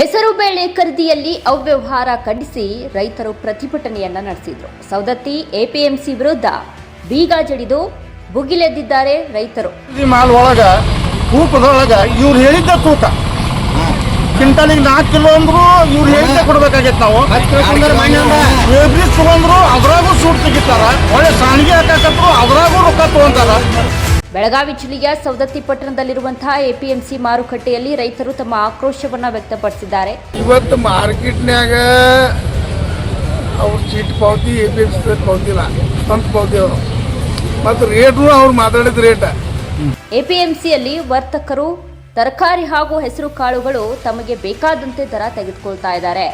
ಹೆಸರು ಬೇಳೆ ಖರೀದಿಯಲ್ಲಿ ಅವ್ಯವಹಾರ ಖಂಡಿಸಿ ರೈತರು ಪ್ರತಿಭಟನೆಯನ್ನ ನಡೆಸಿದ್ರು. ಸೌದತ್ತಿ ಎಪಿಎಂಸಿ ವಿರುದ್ಧ ಬೀಗ ಜಡಿದು ಭುಗಿಲೆದ್ದಿದ್ದಾರೆ ರೈತರು. ಮಾಲ್ ಒಳಗ ತೂಕದೊಳಗ ಇವ್ರು ಹೇಳಿದ್ದ ತೂಕ. ಕ್ವಿಂಟಲಿಗೆ ನಾಲ್ಕು ಕಿಲೋ ಅಂದ್ರು ಇವ್ರು ಹೇಳಿದ್ದೆ ಕೊಡ್ಬೇಕಾಗೈತೆ ನಾವು. ಎವ್ರಿ ತಗೊಂಡ್ರು ಅದ್ರಾಗೂ ಸೂಟ್ ತೆಗಿತಾರ ಒಳ್ಳೆ ಸಾಣಿಗೆ ಹಾಕಾಕತ್ರು ಅದ್ರಾಗೂ ರೊಕ್ಕ ತಗೊಂತಾರ. ಬೆಳಗಾವಿ ಜಿಲ್ಲೆಯ ಸವದತ್ತಿ ಪಟ್ಟಣದಲ್ಲಿರುವಂತಹ ಎಪಿಎಂಸಿ ಮಾರುಕಟ್ಟೆಯಲ್ಲಿ ರೈತರು ತಮ್ಮ ಆಕ್ರೋಶವನ್ನ ವ್ಯಕ್ತಪಡಿಸಿದ್ದಾರೆ. ಇವತ್ತು ಮಾರ್ಕೆಟ್ನಾಗ ಅವ್ರ ಚೀಟ್ ಪಾವತಿ ಎ ಪಿ ಎಂ ಪಾವತಿಲ್ಲ ಸ್ವಂತ ಪಾವತಿ ಅವರು. ಮತ್ತು ರೇಟು ಅವ್ರು ಮಾತಾಡಿದ ರೇಟ. ಎಪಿಎಂಸಿಯಲ್ಲಿ ವರ್ತಕರು ತರಕಾರಿ ಹಾಗೂ ಹೆಸರು ಕಾಳುಗಳು ತಮಗೆ ಬೇಕಾದಂತೆ ದರ ತೆಗೆದುಕೊಳ್ತಾ ಇದ್ದಾರೆ.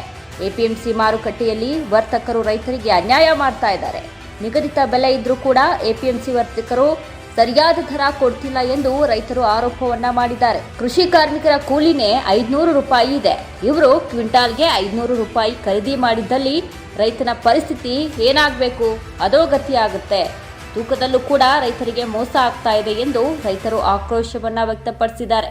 ಎಪಿಎಂಸಿ ಮಾರುಕಟ್ಟೆಯಲ್ಲಿ ವರ್ತಕರು ರೈತರಿಗೆ ಅನ್ಯಾಯ ಮಾಡ್ತಾ ಇದ್ದಾರೆ. ನಿಗದಿತ ಬೆಲೆ ಇದ್ರೂ ಕೂಡ ಎಪಿಎಂಸಿ ವರ್ತಕರು ಸರಿಯಾದ ದರ ಕೊಡ್ತಿಲ್ಲ ಎಂದು ರೈತರು ಆರೋಪವನ್ನ ಮಾಡಿದ್ದಾರೆ. ಕೃಷಿ ಕಾರ್ಮಿಕರ ಕೂಲಿನೇ ಐದ್ನೂರು ರೂಪಾಯಿ ಇದೆ. ಇವರು ಕ್ವಿಂಟಾಲ್ಗೆ ಐದ್ನೂರು ರೂಪಾಯಿ ಖರೀದಿ ಮಾಡಿದ್ದಲ್ಲಿ ರೈತನ ಪರಿಸ್ಥಿತಿ ಏನಾಗಬೇಕು? ಅಧೋಗತಿ ಆಗುತ್ತೆ. ತೂಕದಲ್ಲೂ ಕೂಡ ರೈತರಿಗೆ ಮೋಸ ಆಗ್ತಾ ಇದೆ ಎಂದು ರೈತರು ಆಕ್ರೋಶವನ್ನ ವ್ಯಕ್ತಪಡಿಸಿದ್ದಾರೆ.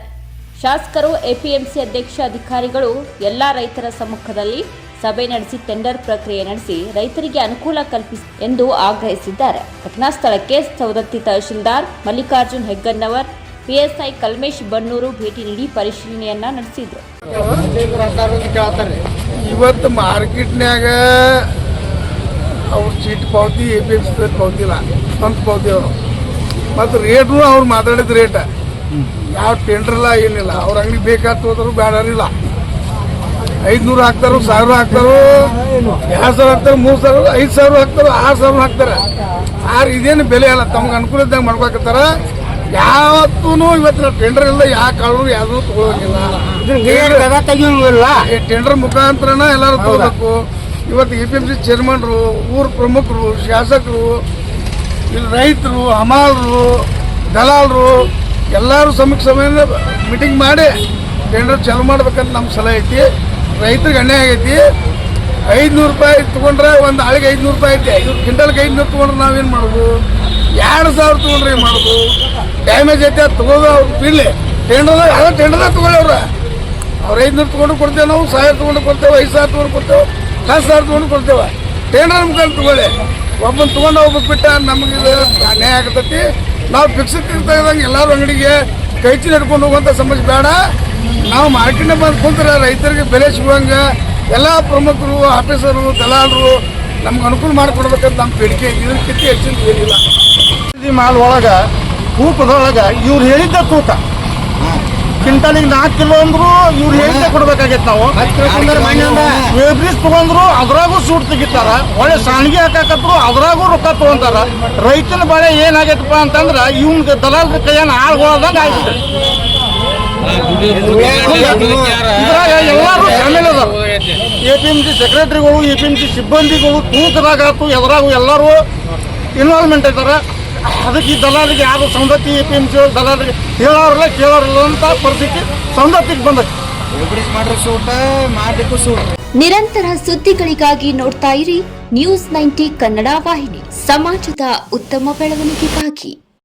ಶಾಸಕರು, ಎಪಿಎಂಸಿ ಅಧ್ಯಕ್ಷ ಅಧಿಕಾರಿಗಳು ಎಲ್ಲ ರೈತರ ಸಮ್ಮುಖದಲ್ಲಿ ಸಭೆ ನಡೆಸಿ ಟೆಂಡರ್ ಪ್ರಕ್ರಿಯೆ ನಡೆಸಿ ರೈತರಿಗೆ ಅನುಕೂಲ ಕಲ್ಪಿಸಿ ಎಂದು ಆಗ್ರಹಿಸಿದ್ದಾರೆ. ಘಟನಾ ಸ್ಥಳಕ್ಕೆ ಸವದತ್ತಿ ತಹಶೀಲ್ದಾರ್ ಮಲ್ಲಿಕಾರ್ಜುನ್ ಹೆಗ್ಗನ್ನವರ್, ಪಿಎಸ್ಐ ಕಲ್ಮೇಶ್ ಬಣ್ಣೂರು ಭೇಟಿ ನೀಡಿ ಪರಿಶೀಲನೆಯನ್ನ ನಡೆಸಿದ್ರು. ಇವತ್ತು ಮಾರ್ಕೆಟ್ನ್ಯಾಗ ಅವ್ರ ಚೀಟ್ ಪಾವತಿ ಎ ಪಿ ಎಂ ಪಾವತಿಲ್ಲ ಸ್ವಂತ ಪಾವತಿ ಅವರು. ಮತ್ತು ರೇಟ್ನು ಅವ್ರು ಮಾತಾಡಿದ ರೇಟ ಯಾವ ಟೆಂಡ್ರಲ್ಲ ಏನಿಲ್ಲ. ಅವ್ರ ಅಂಗಡಿ ಬೇಕಾದ ಹೋದ್ರು ಬೇಡರಿಲ್ಲ ಐದ್ನೂರು ಹಾಕ್ತಾರೋ ಸಾವಿರ ಹಾಕ್ತಾರೋ ಎರಡು ಸಾವಿರ ಹಾಕ್ತಾರೆ ಮೂರು ಸಾವಿರ ಐದು ಸಾವಿರ ಹಾಕ್ತಾರೋ ಆರು ಸಾವಿರ ಹಾಕ್ತಾರೆ. ಆರು ಇದೇನು ಬೆಲೆ ಅಲ್ಲ ತಮ್ಗೆ ಅನುಕೂಲ ಇದ್ದಂಗೆ ಮಾಡ್ಕೊಕತ್ತಾರ ಯಾವತ್ತೂ ಇವತ್ತಿನ ಟೆಂಡರ್ ಇಲ್ಲ ಯಾವ ಕಾಳು ಯಾವ್ದು ತಗೊಳಂಗಿಲ್ಲ. ಈ ಟೆಂಡರ್ ಮುಖಾಂತರನ ಎಲ್ಲರೂ ತಗೋಬೇಕು. ಇವತ್ತು ಎ ಪಿ ಎಂ ಸಿ ಚೇರ್ಮನ್ರು ಊರ ಪ್ರಮುಖರು ಶಾಸಕರು ಇಲ್ಲಿ ರೈತರು ಹಮಾಲರು ದಲಾಲರು ಎಲ್ಲರೂ ಸಮೀಕ್ಷೆ ಮೀಟಿಂಗ್ ಮಾಡಿ ಟೆಂಡರ್ ಚಾಲು ಮಾಡ್ಬೇಕಂತ ನಮ್ಮ ಸಲಹೆ ಐತಿ. ರೈತರಿಗೆ ಅನ್ಯಾಯ ಆಗೈತಿ. ಐದುನೂರು ರೂಪಾಯಿ ತೊಗೊಂಡ್ರೆ ಒಂದು ಆಳಿಗೆ ಐದುನೂರು ರೂಪಾಯಿ ಐತಿ. ಐದು ಕ್ವಿಂಟಲ್ಗೆ ಐದುನೂರು ತೊಗೊಂಡ್ರೆ ನಾವೇನು ಮಾಡೋದು ಎರಡು ಸಾವಿರ ತೊಗೊಂಡ್ರೆ ಏನು ಮಾಡೋದು ಡ್ಯಾಮೇಜ್ ಐತೆ ಅದು ತಗೋದು ಅವ್ರು ಬಿಡಲಿ. ಟೆಂಡರ್ದಾಗ ಯಾವ ಟೆಂಡರ್ದಾಗ ತಗೊಳ್ಳಿ ಅವ್ರ. ಐದುನೂರು ತೊಗೊಂಡು ಕೊಡ್ತೇವೆ ನಾವು, ಸಾವಿರ ತೊಗೊಂಡು ಕೊಡ್ತೇವೆ, ಐದು ಸಾವಿರ ತೊಗೊಂಡು ಕೊಡ್ತೇವೆ, ಹತ್ತು ಸಾವಿರ ತೊಗೊಂಡು ಕೊಡ್ತೇವೆ. ಟೆಂಡರ್ ಮುಖಾಂತರ ತೊಗೊಳ್ಳಿ. ಒಬ್ಬನ ತೊಗೊಂಡು ಹೋಗ್ಬೇಕು ಬಿಟ್ಟ ನಮಗೆ ಅನ್ಯಾಯ ಆಗತೈತಿ. ನಾವು ಫಿಕ್ಸ್ ಇದ್ದಂಗೆ ಎಲ್ಲರೂ ಅಂಗಡಿಗೆ ಕೈಚಿ ನಡ್ಕೊಂಡು ಹೋಗುವಂಥ ಸಮಸ್ಯೆ ಬೇಡ. ನಾವು ಮಾರ್ಕೆಟ್ನ ಬಂದು ಕುಂತ್ರೆ ರೈತರಿಗೆ ಬೆಲೆ ಸಿಗುವಂಗ ಎಲ್ಲ ಪ್ರಮುಖರು ಆಫೀಸರು ದಲಾಲರು ನಮ್ಗೆ ಅನುಕೂಲ ಮಾಡಿಕೊಡ್ಬೇಕಂತ ನಮ್ಮ ಬೇಡಿಕೆ ಇದ್ರ ಕಿತ್ತಿ ಹೆಚ್ಚಿನ ಏನಿಲ್ಲ. ಖರೀದಿ ಮಾಲ್ ಒಳಗೆ ತೂಕದೊಳಗೆ ಇವ್ರು ಹೇಳಿದ್ದ ತೂಕ. ಕ್ವಿಂಟಲಿಗೆ ನಾಲ್ಕು ಕಿಲೋ ಅಂದ್ರು ಇವ್ರು ಹೇಳಿದ್ದೆ ಕೊಡ್ಬೇಕಾಗೈತೆ ನಾವು. ವೇಬ್ರಿಸ್ ತಗೊಂಡ್ರು ಅದ್ರಾಗೂ ಸೂಟ್ ತೆಗಿತಾರ. ಒಳ್ಳೆ ಸಾಣಿಗೆ ಹಾಕಾಕತ್ರು ಅದ್ರಾಗೂ ರೊಕ್ಕ ತಗೊಂತಾರ. ರೈತನ ಬಳೆ ಏನಾಗೈತಪ್ಪ ಅಂತಂದ್ರೆ ಇವ್ನ ದಲಾಲ್ ಕೈಯನ್ನು ಆಳ್ಗೊಳದಂಗೆ ಆಯ್ತು. ಎಲ್ಲಾರು ಎ ಪಿ ಎಂ ಸಿ ಸೆಕ್ರೆಟರಿಗಳು, ಎ ಪಿ ಎಂ ಸಿ ಸಿಬ್ಬಂದಿಗಳು ತೂಕದಾಗ ಆತು ಎದ್ರಾಗು ಎಲ್ಲರೂ ಇನ್ವಾಲ್ವ್ಮೆಂಟ್ ಇದಾರ ಅದಕ್ಕೆ ಈ ದಲಾಲಿಗೆ ಯಾರು ಸಂಗತಿ ಎ ಪಿ ಎಂ ಸಿ ದಲಾಲಿಗೆ ಹೇಳೋರಿಲ್ಲ, ಕೇಳೋರಿಲ್ಲ ಅಂತ ಪರಿಸ್ಥಿತಿ ಸಂಗತಿಗೆ ಬಂದ ನಿರಂತರ ಸುದ್ದಿಗಳಿಗಾಗಿ ನೋಡ್ತಾ ಇರಿ, ನ್ಯೂಸ್ ನೈಂಟಿ ಕನ್ನಡ ವಾಹಿನಿ, ಸಮಾಜದ ಉತ್ತಮ ಬೆಳವಣಿಗೆಗಾಗಿ.